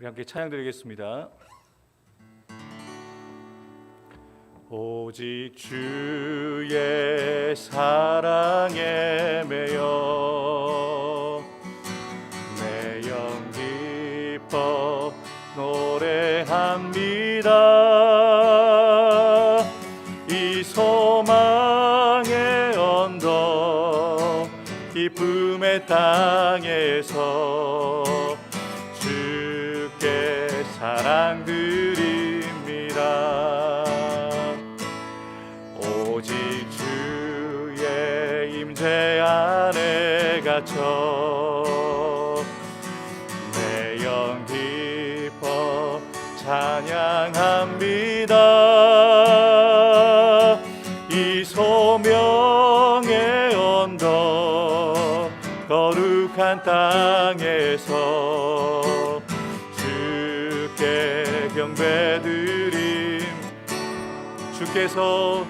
우리 함께 찬양 드리겠습니다. 오직 주의 사랑에 매여 내 영 기뻐 노래합니다 이 소망의 언덕 기쁨의 땅에서 땅에서 주께 경배드림. 주께서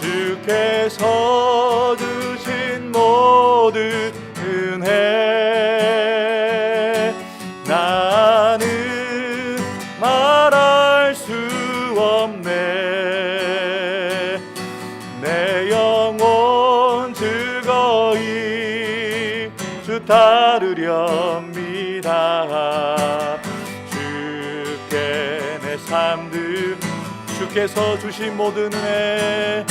주께서 주신 모든 따르렵니다. 주께 내 삶들 주께서 주신 모든 은혜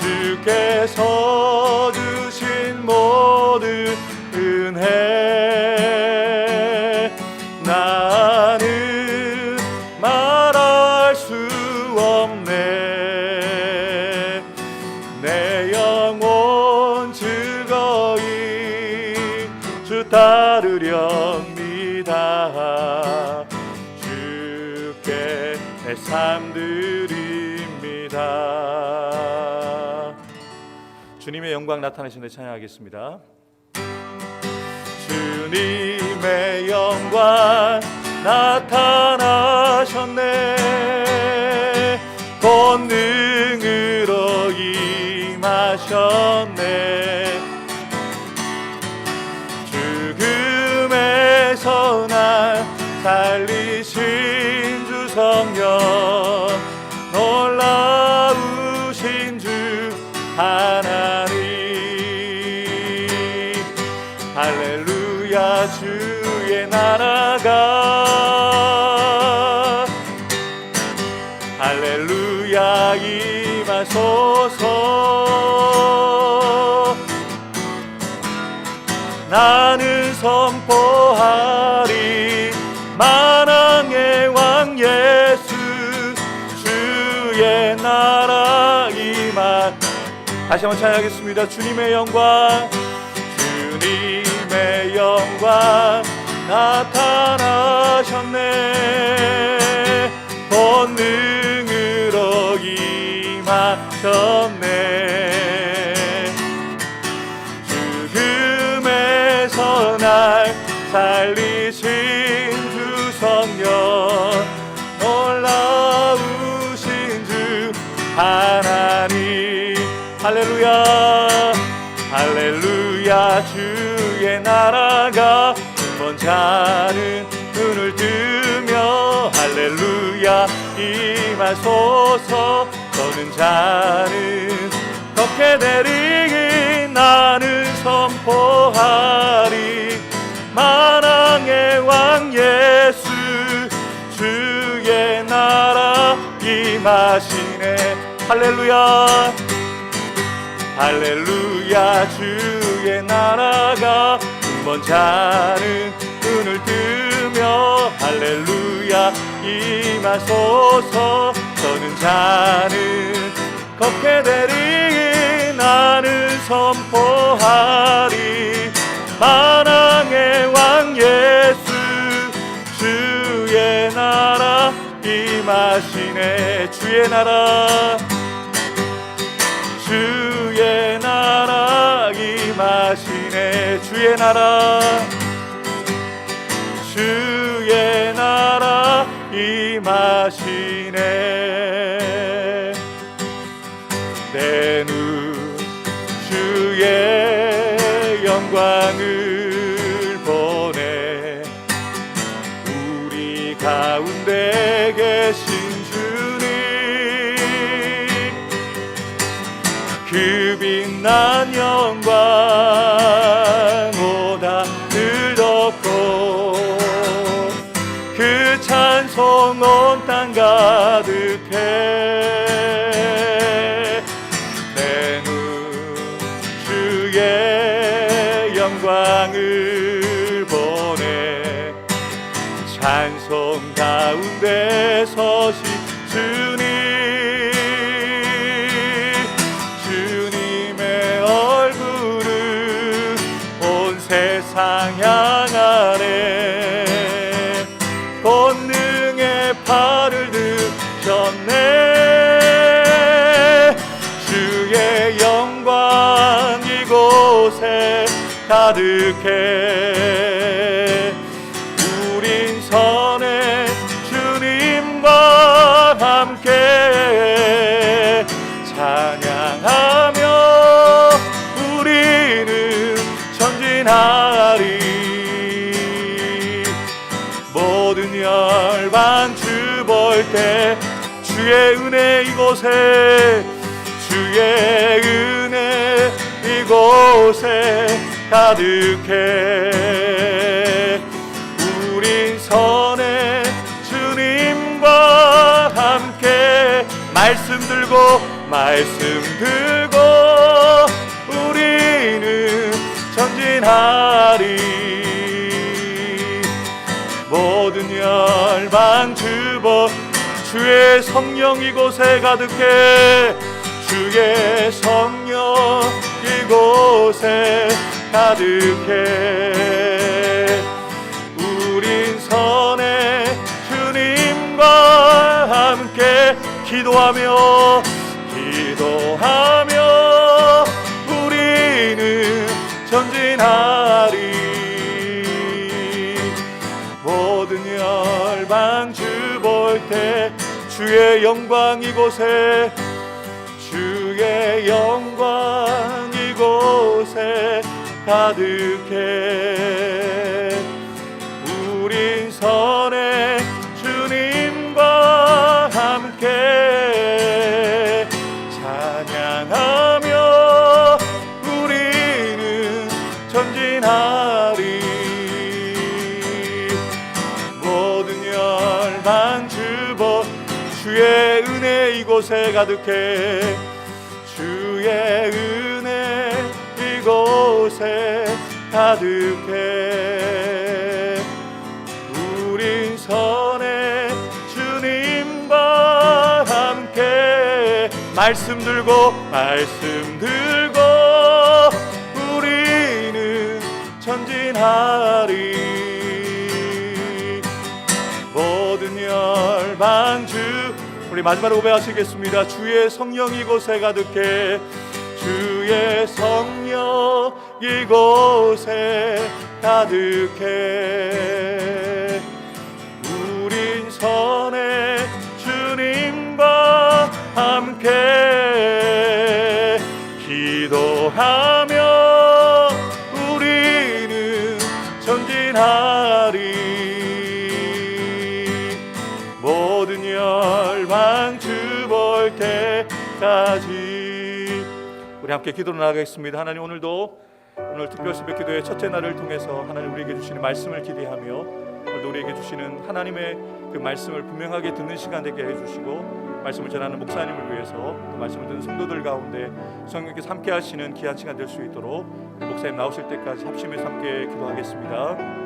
주께서 주신 모든 은혜 주께 내삶 드립니다. 주님의 영광 나타내신 데 찬양하겠습니다. 주님의 영광 나타나셨네. 권능으로 임하셨네. 죽음에서 날 살리신 주 성령 주의 나라가. 할렐루야 임하소서. 나는 선포하리 만왕의 왕 예수 주의 나라 임하. 다시 한번 찬양하겠습니다. 주님의 영광 주님의 영광 나타나셨네. 본능으로 임하셨네. 죽음에서 날 살리신 주 성령 놀라우신 주 하나님. 할렐루야 할렐루야 주 의 나라가 이번 자는 눈을 뜨며 할렐루야 임하소서 저는 자는 걷게 되리 나는 선포하리. 만왕의 왕 예수 주의 나라 임하시네. 할렐루야. 할렐루야. 주 의 나라가 한번 자는 눈을 뜨며 할렐루야 임하소서. 저는 자는 걷게 되리 나는 선포하리. 만왕의 왕 예수 주의 나라 임하시네. 주의 나라 주의 나라 임하시네 주의 나라. 주의 나라 임하시네. 내 눈 주의 영광을 보내 우리 가운데 계신 주님 그 빛난 영 찬송 가운데 서시 주님 주님의 얼굴을 온 세상 향하네. 권능의 팔을 드셨네. 주의 영광 이곳에 가득해 열방 주볼 때 주의 은혜 이곳에 주의 은혜 이곳에 가득해. 우린 선의 주님과 함께 말씀 들고 말씀 들고 우리는 전진하리 열방 주보 주의 성령 이곳에 가득해. 주의 성령 이곳에 가득해. 우린 선의 주님과 함께 기도하며 기도하며 우리는 전진하 주의 영광 이곳에 주의 영광 이곳에 가득해. 우린 선의 이곳에 가득해. 주의 은혜 이곳에 가득해. 우린 선의 주님과 함께. 말씀 들고 말씀 들고 우리는 전진하리. 모든 열방 주 우리 마지막으로 고백하시겠습니다. 주의 성령 이 곳에 가득해. 주의 성령 이곳에 가득해. 우린 선의 주님과 함께 기도하며 우리는 전진하 때까지 우리 함께 기도로 나가겠습니다 하나님 오늘도 오늘 특별 새벽 기도의 첫째 날을 통해서 하나님 우리에게 주시는 말씀을 기대하며 오늘도 우리에게 주시는 하나님의 그 말씀을 분명하게 듣는 시간 되게 해주시고 말씀을 전하는 목사님을 위해서 또 말씀을 듣는 성도들 가운데 성령께서 함께 하시는 귀한 시간 될 수 있도록 목사님 나오실 때까지 합심해서 함께 기도하겠습니다.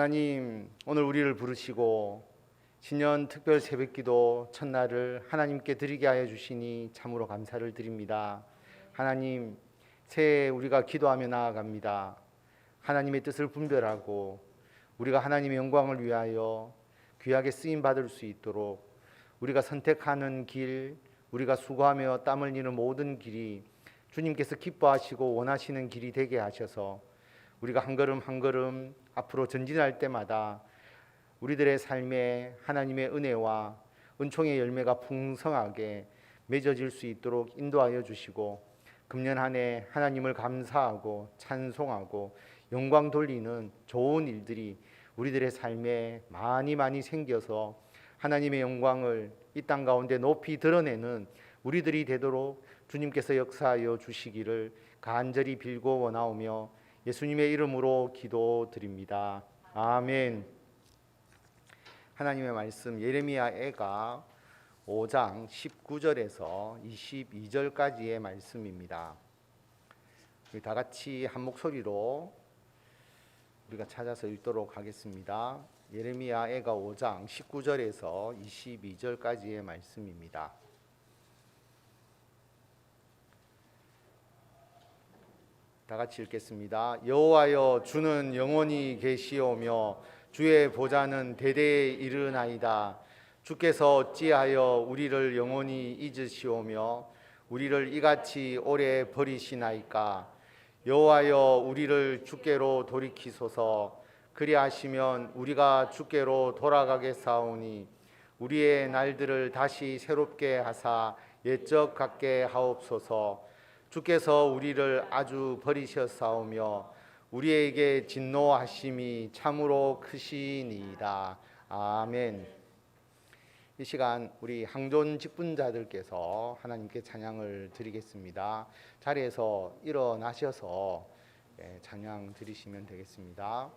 하나님 오늘 우리를 부르시고 신년 특별 새벽기도 첫날을 하나님께 드리게 하여 주시니 참으로 감사를 드립니다. 하나님 새해 우리가 기도하며 나아갑니다. 하나님의 뜻을 분별하고 우리가 하나님의 영광을 위하여 귀하게 쓰임 받을 수 있도록 우리가 선택하는 길, 우리가 수고하며 땀 흘리는 모든 길이 주님께서 기뻐하시고 원하시는 길이 되게 하셔서 우리가 한 걸음 한 걸음 앞으로 전진할 때마다 우리들의 삶에 하나님의 은혜와 은총의 열매가 풍성하게 맺어질 수 있도록 인도하여 주시고 금년 한 해 하나님을 감사하고 찬송하고 영광 돌리는 좋은 일들이 우리들의 삶에 많이 많이 생겨서 하나님의 영광을 이 땅 가운데 높이 드러내는 우리들이 되도록 주님께서 역사하여 주시기를 간절히 빌고 원하오며 예수님의 이름으로 기도드립니다. 아멘. 하나님의 말씀 예레미야 애가 5장 19절에서 22절까지의 말씀입니다. 우리 다 같이 한 목소리로 우리가 찾아서 읽도록 하겠습니다. 예레미야 애가 5장 19절에서 22절까지의 말씀입니다. 다 같이 읽겠습니다. 여호와여 주는 영원히 계시오며 주의 보좌는 대대에 이르나이다. 주께서 어찌하여 우리를 영원히 잊으시오며 우리를 이같이 오래 버리시나이까 여호와여 우리를 주께로 돌이키소서 그리하시면 우리가 주께로 돌아가겠사오니 우리의 날들을 다시 새롭게 하사 옛적 같게 하옵소서 주께서 우리를 아주 버리셨사오며 우리에게 진노하심이 참으로 크시니이다 아멘 이 시간 우리 항존 직분자들께서 하나님께 찬양을 드리겠습니다. 자리에서 일어나셔서 예, 찬양 드리시면 되겠습니다.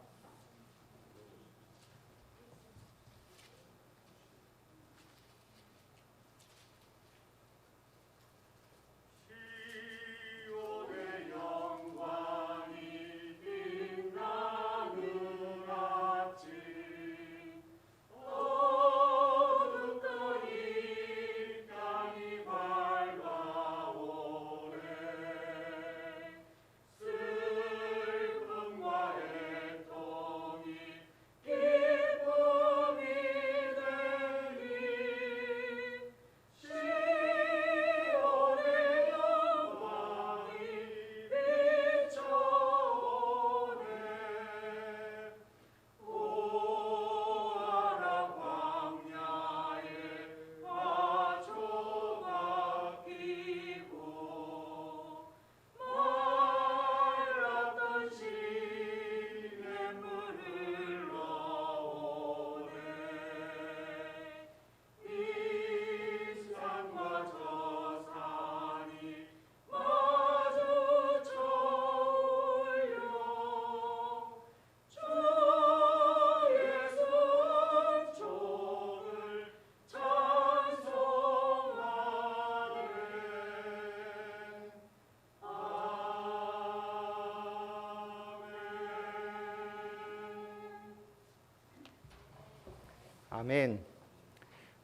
아멘.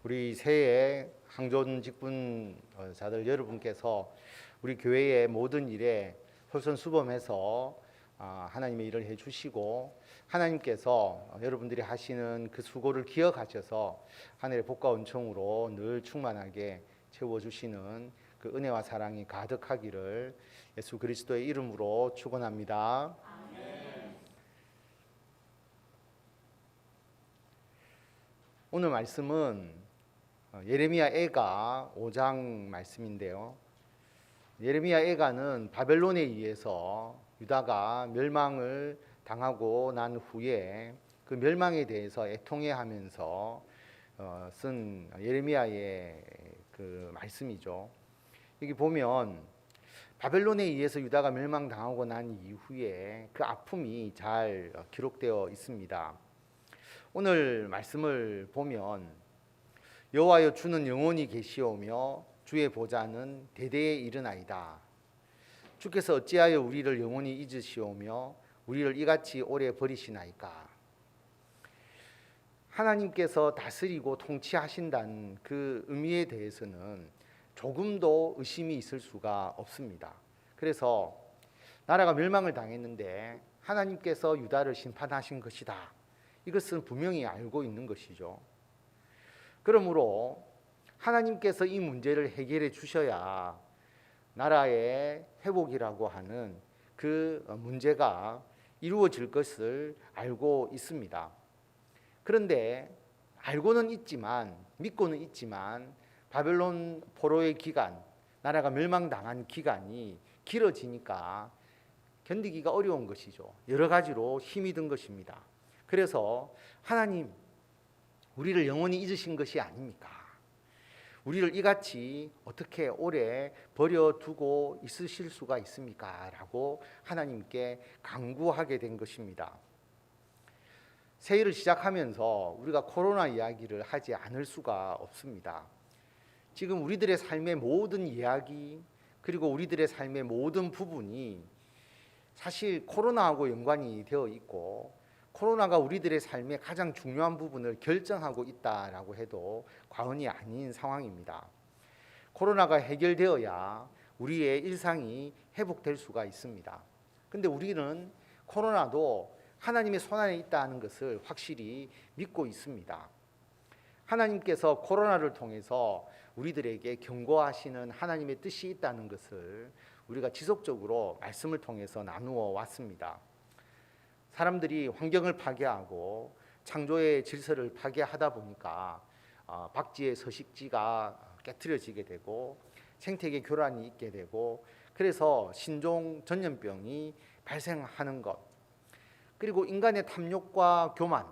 우리 새해 항존 직분자들 여러분께서 우리 교회의 모든 일에 솔선수범해서 아, 하나님의 일을 해주시고 하나님께서 여러분들이 하시는 그 수고를 기억하셔서 하늘의 복과 은총으로 늘 충만하게 채워주시는 그 은혜와 사랑이 가득하기를 예수 그리스도의 이름으로 축원합니다. 오늘 말씀은 어, 예레미야 애가 5장 말씀인데요. 예레미야 애가는 바벨론에 의해서 유다가 멸망을 당하고 난 후에 그 멸망에 대해서 애통해하면서 어, 쓴 예레미야의 그 말씀이죠. 여기 보면 바벨론에 의해서 유다가 멸망당하고 난 이후에 그 아픔이 잘 어, 기록되어 있습니다. 오늘 말씀을 보면 여호와여 주는 영원히 계시오며 주의 보좌는 대대에 이르나이다. 주께서 어찌하여 우리를 영원히 잊으시오며 우리를 이같이 오래 버리시나이까. 하나님께서 다스리고 통치하신다는 그 의미에 대해서는 조금도 의심이 있을 수가 없습니다. 그래서 나라가 멸망을 당했는데 하나님께서 유다를 심판하신 것이다. 이것은 분명히 알고 있는 것이죠. 그러므로 하나님께서 이 문제를 해결해 주셔야 나라의 회복이라고 하는 그 문제가 이루어질 것을 알고 있습니다. 그런데 알고는 있지만 믿고는 있지만 바벨론 포로의 기간, 나라가 멸망당한 기간이 길어지니까 견디기가 어려운 것이죠. 여러 가지로 힘이 든 것입니다. 그래서 하나님 우리를 영원히 잊으신 것이 아닙니까? 우리를 이같이 어떻게 오래 버려두고 있으실 수가 있습니까? 라고 하나님께 강구하게 된 것입니다. 새해를 시작하면서 우리가 코로나 이야기를 하지 않을 수가 없습니다. 지금 우리들의 삶의 모든 이야기 그리고 우리들의 삶의 모든 부분이 사실 코로나하고 연관이 되어 있고 코로나가 우리들의 삶의 가장 중요한 부분을 결정하고 있다라고 해도 과언이 아닌 상황입니다. 코로나가 해결되어야 우리의 일상이 회복될 수가 있습니다. 근데 우리는 코로나도 하나님의 손안에 있다는 것을 확실히 믿고 있습니다. 하나님께서 코로나를 통해서 우리들에게 경고하시는 하나님의 뜻이 있다는 것을 우리가 지속적으로 말씀을 통해서 나누어 왔습니다. 사람들이 환경을 파괴하고 창조의 질서를 파괴하다 보니까 어, 박쥐의 서식지가 깨트려지게 되고 생태계 교란이 있게 되고 그래서 신종 전염병이 발생하는 것 그리고 인간의 탐욕과 교만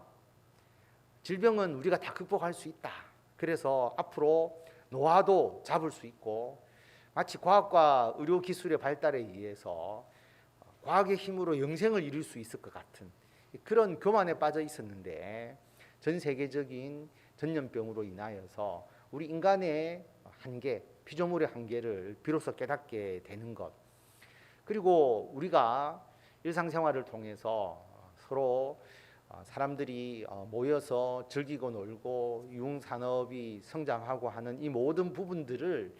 질병은 우리가 다 극복할 수 있다. 그래서 앞으로 노화도 잡을 수 있고 마치 과학과 의료 기술의 발달에 의해서 과학의 힘으로 영생을 이룰 수 있을 것 같은 그런 교만에 빠져 있었는데 전 세계적인 전염병으로 인하여서 우리 인간의 한계, 피조물의 한계를 비로소 깨닫게 되는 것. 그리고 우리가 일상생활을 통해서 서로 어, 사람들이 어, 모여서 즐기고 놀고 유흥산업이 성장하고 하는 이 모든 부분들을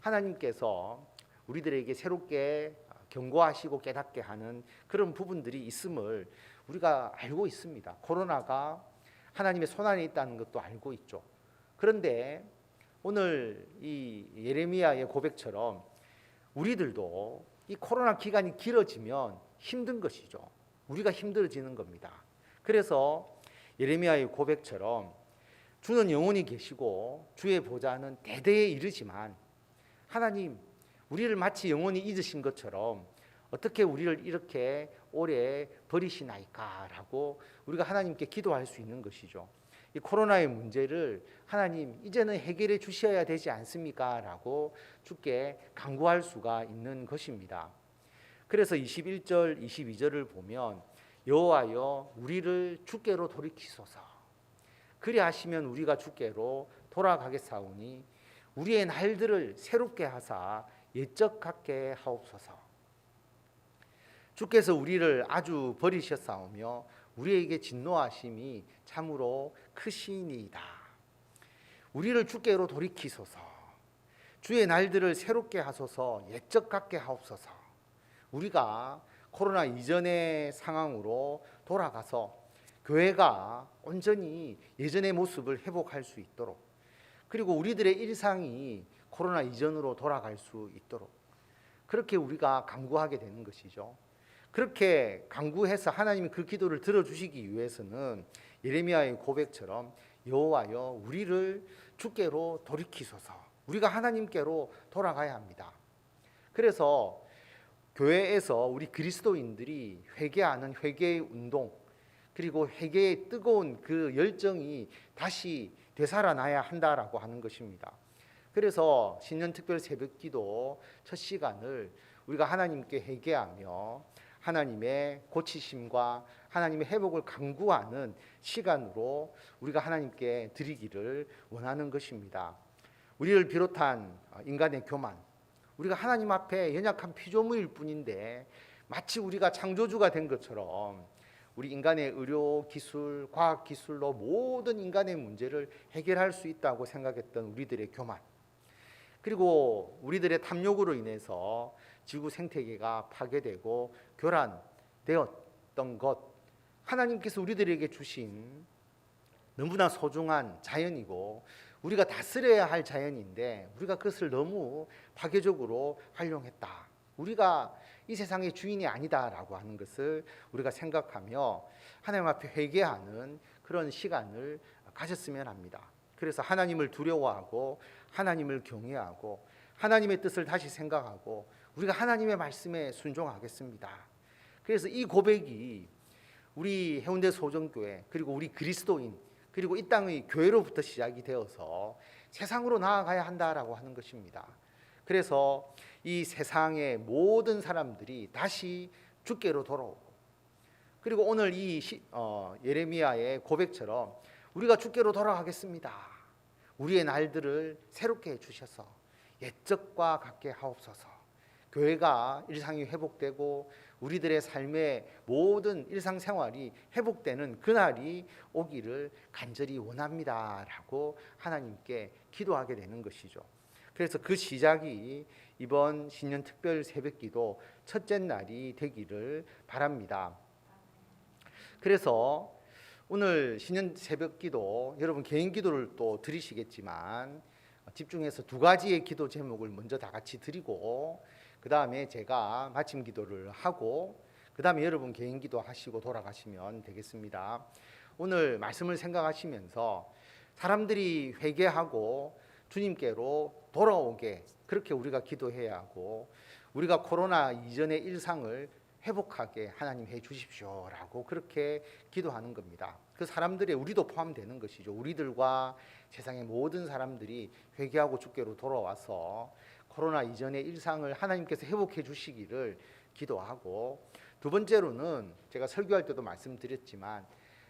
하나님께서 우리들에게 새롭게 경고하시고 깨닫게 하는 그런 부분들이 있음을 우리가 알고 있습니다. 코로나가 하나님의 손안에 있다는 것도 알고 있죠. 그런데 오늘 이 예레미야의 고백처럼 우리들도 이 코로나 기간이 길어지면 힘든 것이죠. 우리가 힘들어지는 겁니다. 그래서 예레미야의 고백처럼 주는 영원히 계시고 주의 보좌는 대대에 이르지만 하나님 우리를 마치 영원히 잊으신 것처럼 어떻게 우리를 이렇게 오래 버리시나이까라고 우리가 하나님께 기도할 수 있는 것이죠. 이 코로나의 문제를 하나님 이제는 해결해 주셔야 되지 않습니까라고 주께 간구할 수가 있는 것입니다. 그래서 21절, 22절을 보면 여호와여 우리를 주께로 돌이키소서. 그리하시면 우리가 주께로 돌아가겠사오니 우리의 날들을 새롭게 하사 옛적 같게 하옵소서. 주께서 우리를 아주 버리셨사오며 우리에게 진노하심이 참으로 크시니이다. 우리를 주께로 돌이키소서. 주의 날들을 새롭게 하소서 옛적 같게 하옵소서. 우리가 코로나 이전의 상황으로 돌아가서 교회가 온전히 예전의 모습을 회복할 수 있도록 그리고 우리들의 일상이 코로나 이전으로 돌아갈 수 있도록 그렇게 우리가 강구하게 되는 것이죠. 그렇게 강구해서 하나님이 그 기도를 들어주시기 위해서는 예레미야의 고백처럼 여호와여 우리를 주께로 돌이키소서. 우리가 하나님께로 돌아가야 합니다. 그래서 교회에서 우리 그리스도인들이 회개하는 회개의 운동 그리고 회개의 뜨거운 그 열정이 다시 되살아나야 한다라고 하는 것입니다. 그래서 신년 특별 새벽기도 첫 시간을 우리가 하나님께 회개하며 하나님의 고치심과 하나님의 회복을 강구하는 시간으로 우리가 하나님께 드리기를 원하는 것입니다. 우리를 비롯한 인간의 교만, 우리가 하나님 앞에 연약한 피조물일 뿐인데 마치 우리가 창조주가 된 것처럼 우리 인간의 의료 기술, 과학 기술로 모든 인간의 문제를 해결할 수 있다고 생각했던 우리들의 교만. 그리고 우리들의 탐욕으로 인해서 지구 생태계가 파괴되고 교란되었던 것. 하나님께서 우리들에게 주신 너무나 소중한 자연이고 우리가 다스려야 할 자연인데 우리가 그것을 너무 파괴적으로 활용했다. 우리가 이 세상의 주인이 아니다라고 하는 것을 우리가 생각하며 하나님 앞에 회개하는 그런 시간을 가졌으면 합니다. 그래서 하나님을 두려워하고 하나님을 경외하고 하나님의 뜻을 다시 생각하고 우리가 하나님의 말씀에 순종하겠습니다. 그래서 이 고백이 우리 해운대 소정교회 그리고 우리 그리스도인 그리고 이 땅의 교회로부터 시작이 되어서 세상으로 나아가야 한다라고 하는 것입니다. 그래서 이 세상의 모든 사람들이 다시 주께로 돌아오고 그리고 오늘 이 시, 어, 예레미야의 고백처럼 우리가 주께로 돌아가겠습니다. 우리의 날들을 새롭게 해 주셔서 옛적과 같게 하옵소서. 교회가 일상이 회복되고 우리들의 삶의 모든 일상생활이 회복되는 그날이 오기를 간절히 원합니다 라고 하나님께 기도하게 되는 것이죠. 그래서 그 시작이 이번 신년 특별 새벽 기도 첫째 날이 되기를 바랍니다. 그래서 오늘 신년 새벽 기도 여러분 개인 기도를 또 드리시겠지만 집중해서 두 가지의 기도 제목을 먼저 다 같이 드리고 그 다음에 제가 마침 기도를 하고 그 다음에 여러분 개인 기도 하시고 돌아가시면 되겠습니다. 오늘 말씀을 생각하시면서 사람들이 회개하고 주님께로 돌아오게 그렇게 우리가 기도해야 하고 우리가 코로나 이전의 일상을 회복하게 하나님 해 주십시오라고 그렇게 기도하는 겁니다. 그 사람들의 우리도 포함되는 것이죠. 우리들과 세상의 모든 사람들이 회개하고 주께로 돌아와서 코로나 이전의 일상을 하나님께서 회복해 주시기를 기도하고 두 번째로는 제가 설교할 때도 말씀드렸지만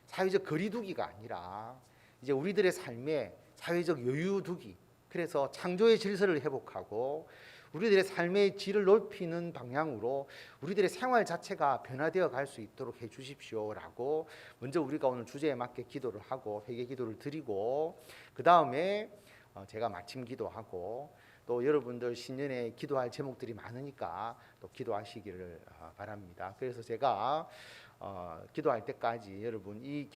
사회적 거리두기가 아니라 이제 우리들의 삶에 사회적 여유두기 그래서 창조의 질서를 회복하고 우리들의 삶의 질을 높이는 방향으로 우리들의 생활 자체가 변화되어 갈 수 있도록 해 주십시오라고 먼저 우리가 오늘 주제에 맞게 기도를 하고 회개 기도를 드리고 그 다음에 어, 제가 마침 기도하고 또 여러분들 신년에 기도할 제목들이 많으니까 또 기도하시기를 어, 바랍니다. 그래서 제가 어, 기도할 때까지 여러분 이